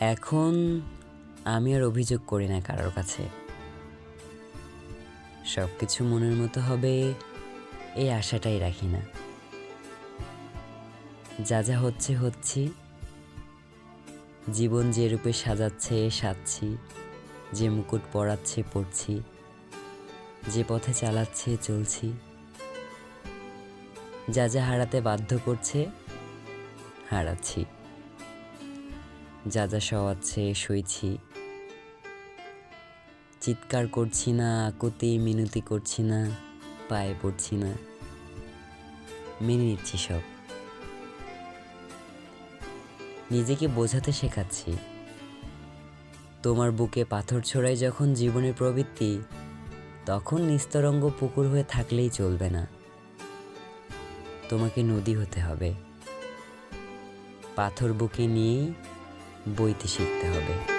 এখন আমি আর অভিযোগ করি না কারোর কাছে। সব কিছু মনের মতো হবে, এই আশাটাই রাখি না। যা যা হচ্ছে, হচ্ছি। জীবন যে রূপে সাজাচ্ছে, সাজছি। যে মুকুট পরাচ্ছে পড়ছি যে পথে চালাচ্ছে, চলছি। যা যা হারাতে বাধ্য করছে, হারাচ্ছি। যা যা সওয়াচ্ছে শুয়েছি। চিৎকার করছি না আকুতি মিনতি করছি না, পায়ে পড়ছি না। মেনে নিচ্ছি সব। নিজেকে বোঝাতে শেখাচ্ছি। তোমার বুকে পাথর ছোড়াই যখন জীবনের প্রবৃত্তি, তখন নিস্তরঙ্গ পুকুর হয়ে থাকলেই চলবে না। তোমাকে নদী হতে হবে। পাথর বুকে নিয়েই বইতে শিখতে হবে।